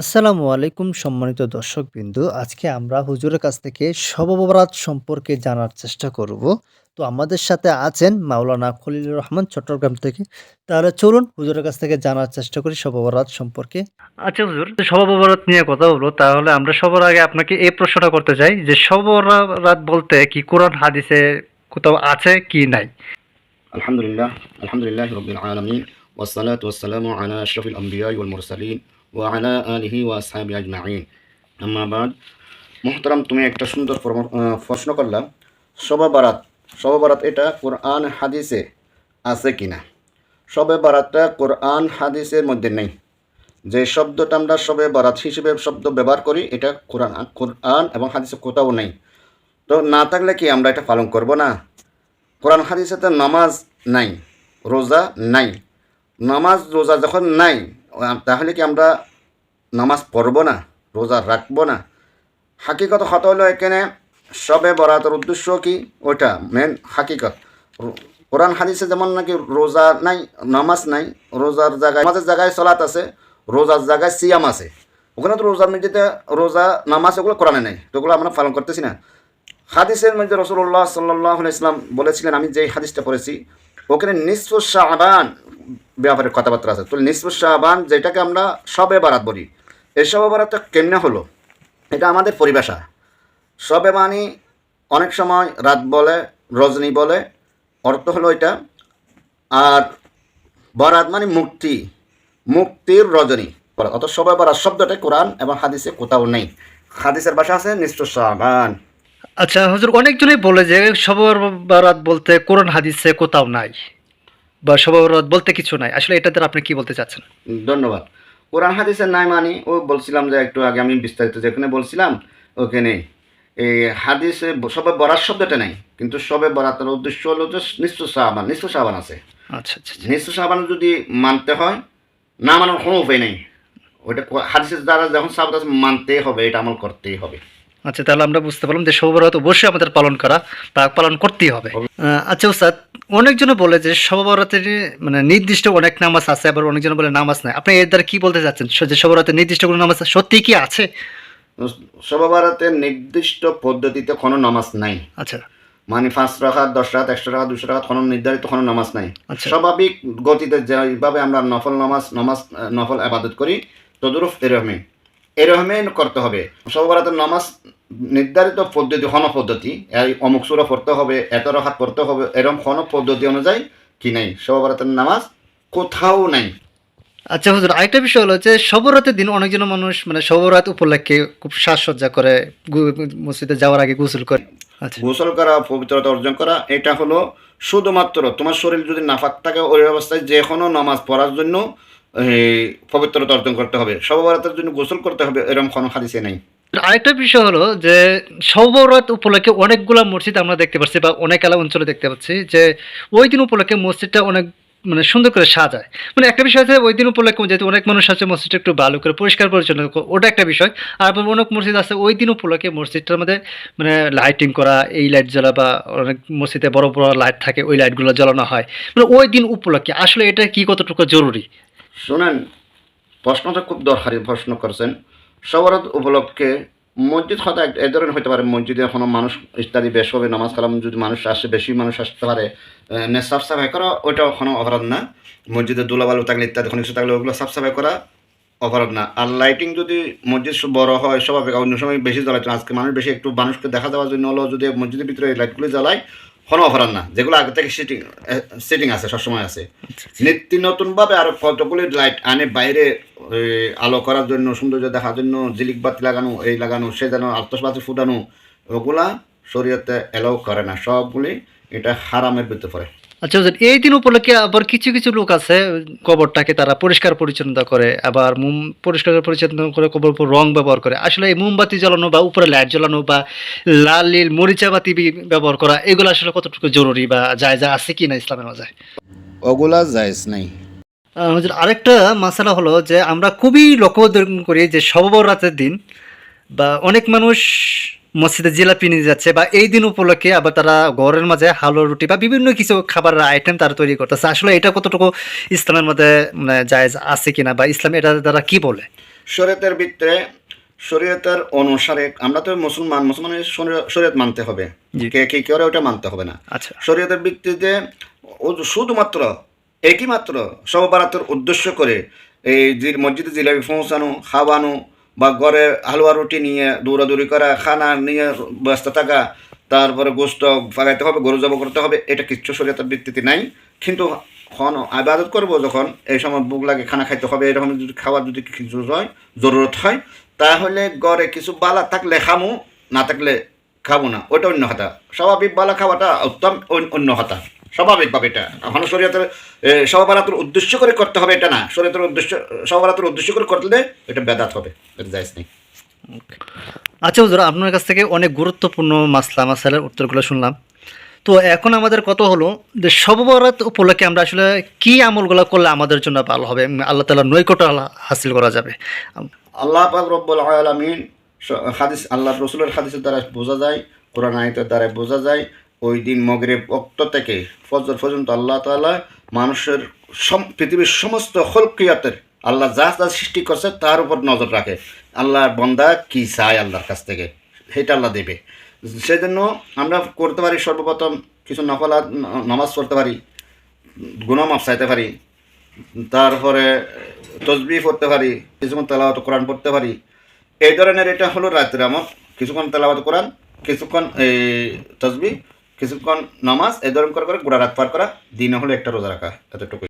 আসসালামু আলাইকুম সম্মানিত দর্শকবৃন্দ। আজকে আমরা হুজুরের কাছ থেকে শবে বরাত সম্পর্কে জানার চেষ্টা করব। তো আমাদের সাথে আছেন মাওলানা খলিলুর রহমান চট্টগ্রাম থেকে। তাহলে চলুন হুজুরের কাছ থেকে জানার চেষ্টা করি শবে বরাত সম্পর্কে। আচ্ছা হুজুর, শবে বরাত নিয়ে কথা হলো। তাহলে আমরা সবার আগে আপনাকে এই প্রশ্নটা করতে চাই যে শবে বরাত বলতে কি কোরআন হাদিসে কোথাও আছে কি নাই? الحمد لله الحمد لله رب العالمين والصلاة والسلام على أشرف الأنبياء والمرسلين ওয়ালা আলহি ওয়াসাহাবি আজমাইন আমাবাদ মোহতারাম তুমি একটা সুন্দর প্রশ্ন করলাম। শবে বারাত শবে বারাত এটা কোরআন হাদিসে আছে কি না শবে বারাতটা কোরআন হাদিসের মধ্যে নেই। যে শব্দটা আমরা শবে বারাত হিসেবে শব্দ ব্যবহার করি, এটা কোরআন কোরআন এবং হাদিসে কোথাও নেই। তো না থাকলে কি আমরা এটা পালন করব না? কোরআন হাদিসে তো নামাজ নাই, রোজা নাই। নামাজ, রোজা যখন নাই তাহলে কি আমরা নামাজ পড়ব না? রোজা রাখব না? হাকিকত হত হলো এখানে, সবে বরাতের উদ্দেশ্য কি? ওইটা মেন হাকিকত। কোরআন হাদিসে যেমন নাকি রোজা নাই, নামাজ নাই, রোজার জায়গায় নামাজের জায়গায় সলাত আছে, রোজার জায়গায় সিয়াম আছে। ওখানে তো রোজার মধ্যে রোজা, নামাজ ওগুলো কোরআনে নেই, তো ওগুলো আমরা পালন করতেছি না। হাদিসের মধ্যে রসুল্লাহ সাল্লাহ ইসলাম বলেছিলেন, আমি যে হাদিসটা পড়েছি, ওখানে নিসফ শাহবান ব্যাপারে কথাবার্তা আছে। তো নিসফ শাহবান যেটাকে আমরা সবে বারাত বলি, এই সবে বারাতটা কেমনে হলো? এটা আমাদের পরিভাষা। সবে মানে অনেক সময় রাত বলে, রজনী বলে, অর্থ হলো এটা। আর বরাত মানে মুক্তি, মুক্তির রজনী। অত সবে বরাত শব্দটা কোরআন এবং হাদিসে কোথাও নেই। হাদিসের ভাষা আছে নিশ্চ শাহবান। আচ্ছা হজুর, অনেকজনই বলে যে শবে বরাত বলতে কোরআন, হাদিসে কোথাও নাই। বা শবে বলতে কিছু নাই। আসলে এটা দ্বারা আপনি কি বলতে চাচ্ছেন? ধন্যবাদ কোরআন হাদিসের নাই মানি ও বলছিলাম যে একটু আগে আমি বিস্তারিত যেখানে বলছিলাম ওখানে এই হাদিসে সবে বরাত শব্দটা নেই কিন্তু সবে বরাতের উদ্দেশ্য হলো যে নিশ্চ সাহাবান নিশ্চ সাহাবান আছে আচ্ছা আচ্ছা আচ্ছা। নিশ্চ সাহাবান যদি মানতে হয় না মানার কোনো উপায় নেই ওইটা হাদিসের দ্বারা যখন সাহাবাত আছে মানতেই হবে এটা আমল করতেই হবে আচ্ছা তাহলে আমরা বুঝতে পারলাম যে বরাত অবশ্যই আমাদের পালন করা বা পালন করতেই হবে। আচ্ছা উস্তাদ অনেকজনে বলে যে শবে বরাতের মানে নির্দিষ্ট অনেক নামাজ আছে আবার অনেকজনে বলে নামাজ নাই। আপনি এর দ্বারা কি বলতে চাচ্ছেন? যে শবে বরাতের নির্দিষ্ট কোনো নামাজ সত্যিই কি আছে? সবে বরাতের নির্দিষ্ট পদ্ধতিতে কোনো নামাজ নাই আচ্ছা মানে পাঁচ রাখাত দশ রাখাত একশো রাখাত দুশো রাখাত কোনো নির্ধারিত কোনো নামাজ নাই আচ্ছা। স্বাভাবিক গতিতে যেভাবে আমরা নফল নামাজ নামাজ নফল আবাদত করি তদুরুফ এরকমই এরকমই করতে হবে। সবরাতের নামাজ নির্ধারিত পদ্ধতি হন পদ্ধতি এই অমুক সুরা পড়তে হবে এত রাখাত পড়তে হবে এরকম হন পদ্ধতি অনুযায়ী কি নাই? সবরাতের নামাজ কোথাও নাই। আচ্ছা হুজুর আরেকটা বিষয় হলো যে শবরাতের দিন অনেকজন মানুষ মানে শবরাত উপলক্ষে খুব সাজসজ্জা করে মসজিদে যাওয়ার আগে গোসল করে। আচ্ছা। গোসল করা পবিত্রতা অর্জন করা এটা হলো শুধুমাত্র তোমার শরীর যদি নাফাক থাকে ওই অবস্থায় যে কোনো নামাজ পড়ার জন্য পবিত্রতা অর্জন করতে হবে। সবরাতের জন্য গোসল করতে হবে, এরকম কোনো হাদিসে নেই। আরেকটা বিষয় হলো যে শবরাত উপলক্ষে অনেকগুলা মসজিদ আমরা দেখতে পাচ্ছি বা অনেক এলাকা অঞ্চলে দেখতে পাচ্ছি যে, ওই দিন উপলক্ষে মসজিদটা অনেক মানে সুন্দর করে সাজায়। মানে একটা বিষয় আছে, ওই দিন উপলক্ষে যেহেতু অনেক মানুষ আছে, মসজিদটা একটু ভালো করে পরিষ্কার পরিচ্ছন্ন, ওটা একটা বিষয়। আর অনেক মসজিদ আছে, ওই দিন উপলক্ষে মসজিদটার মধ্যে মানে লাইটিং করা, এই লাইট জ্বালা বা অনেক মসজিদে বড় বড় লাইট থাকে, ওই লাইটগুলো জ্বালানো হয়। মানে ওই দিন উপলক্ষে, আসলে এটা কি কতটুকু জরুরি? শোনেন, প্রশ্নটা খুব দরকারি, প্রশ্ন করছেন। সবরাত উপলক্ষে মসজিদ হয়তো এ ধরনের হতে পারে, মসজিদে কোনো মানুষ ইত্যাদি বেশ হবে, নামাজ কালাম যদি মানুষ আসে, বেশি মানুষ আসতে পারে সাফ সাফাই করা, ওইটা কোনো অপরাধ না। মসজিদে দুলাবালু থাকলে ইত্যাদি কোনো কিছু থাকলে ওগুলো সাফ সাফাই করা অপরাধ না। আর লাইটিং যদি মসজিদ বড় হয়, স্বাভাবিক, অন্য সময় বেশি জ্বালাইতো। আজকে মানুষ বেশি একটু মানুষকে দেখা দেওয়ার জন্য হলো যদি মসজিদের ভিতরে এই লাইটগুলো জ্বালায় কোনো অফার না, যেগুলো আগে থেকে সিটিং সিটিং আছে, সবসময় আছে। নিত্য নতুনভাবে আরও কতগুলি লাইট আনে, বাইরে আলো করার জন্য, সৌন্দর্য দেখার জন্য, জিলিক বাতি লাগানো, এই লাগানো, সে যেন আতসবাতি ফুটানো, ওগুলা শরীয়তে এলাও করে না। সবগুলি এটা হারামের ভিতরে পড়ে। আচ্ছা এই দিন উপলক্ষে আবার কিছু কিছু লোক আছে কবরটাকে তারা পরিষ্কার পরিচ্ছন্নতা করে আবার মোম পরিষ্কার পরিচ্ছন্ন করে কবর উপর রং ব্যবহার করে। আসলে এই মোমবাতি জ্বালানো বা উপরে লাইট জ্বালানো বা লাল নীল মরিচা বাতি ব্যবহার করা এগুলো আসলে কতটুকু জরুরি বা যায় যা আছে কি না ইসলামের মাঝে? ওগুলা জায়েজ নাই। আরেকটা মাসালা হলো যে আমরা খুবই লক্ষ্য করি যে সবরাতের দিন বা অনেক মানুষ মসজিদে জিলাপি নিয়ে যাচ্ছে বা এই দিন উপলক্ষে আবার তারা ঘরের মাঝে হালুয়া রুটি বা বিভিন্ন কিছু খাবারের আইটেম তারা তৈরি করতেছে। আসলে এটা কতটুকু ইসলামের মধ্যে মানে জায়েজ আছে কিনা বা ইসলাম এটা তারা কি বলে? শরীয়তের ভিতরে শরীয়তের অনুসারে আমরা তো মুসলমান মুসলমানের শরীয়- শরীয়ত মানতে হবে। কে কি করে ওটা মানতে হবে না। আচ্ছা। শরীয়তের ভিত্তিতে শুধুমাত্র একই মাত্র সববারাতের উদ্দেশ্য করে এই যে মসজিদে জিলাপি পৌঁছানো খাওয়ানো বা ঘরে হালুয়া রুটি নিয়ে দৌড়াদৌড়ি করা, খানা নিয়ে ব্যস্ত থাকা, তারপরে গোস্ত ফাগাইতে হবে, গরু জব করতে হবে, এটা কিচ্ছু শরীয়তের ভিত্তিতে নাই। কিন্তু খন আবাদত করব যখন এই সময় বুক লাগে, খানা খাইতে হবে, এরকম যদি খাওয়ার যদি কিছু হয়, জরুরত হয়, তাহলে ঘরে কিছু বালা থাকলে খামু, না থাকলে খাব না, ওটা অন্য কথা। স্বাভাবিক বালা খাওয়াটা উত্তম, অন্য- কথা। স্বাভাবিকভাবে এটা। এখন শরীয়তের সবারাতের উদ্দেশ্য করে করতে হবে এটা না। শরীয়তের উদ্দেশ্য সবারাতের উদ্দেশ্য করে করলে এটা বেদাত হবে এটা যাইজ নেই। আচ্ছা হুজুর আপনার কাছ থেকে অনেক গুরুত্বপূর্ণ মাসলা মাসালের উত্তরগুলো শুনলাম। তো এখন আমাদের কত হলো যে সববরাত উপলক্ষে আমরা আসলে কি আমলগুলো করলে আমাদের জন্য ভালো হবে? আল্লাহ তালা নৈকট হাসিল করা যাবে। আল্লাহ পাক রব্বুল আলামিন হাদিস আল্লাহ রসুলের হাদিসের দ্বারা বোঝা যায় কোরআন আয়তের দ্বারা বোঝা যায় ওই দিন মগরে অক্ত থেকে ফজর পর্যন্ত আল্লাহ তালা মানুষের পৃথিবীর সমস্ত হলকিয়াতের আল্লাহ যা যা সৃষ্টি করছে তার উপর নজর রাখে। আল্লাহর বন্দা কি চায় আল্লাহর কাছ থেকে? সেটা আল্লাহ দেবে। সেজন্য আমরা করতে পারি সর্বপ্রথম কিছু নফলা নামাজ পড়তে পারি গুণমাপ চাইতে পারি, তারপরে তসবি পড়তে পারি, কিছুক্ষণ তেলাওয়াত কোরআন পড়তে পারি। এই ধরনের এটা হলো রাতের আমল। কিছুক্ষণ তেলাওয়াত কোরআন, কিছুক্ষণ এই তসবি কিছুক্ষণ নামাজ এই ধরনের করে করে গোড়া রাত পার করা, দিনে হলে একটা রোজা রাখা এতটুকু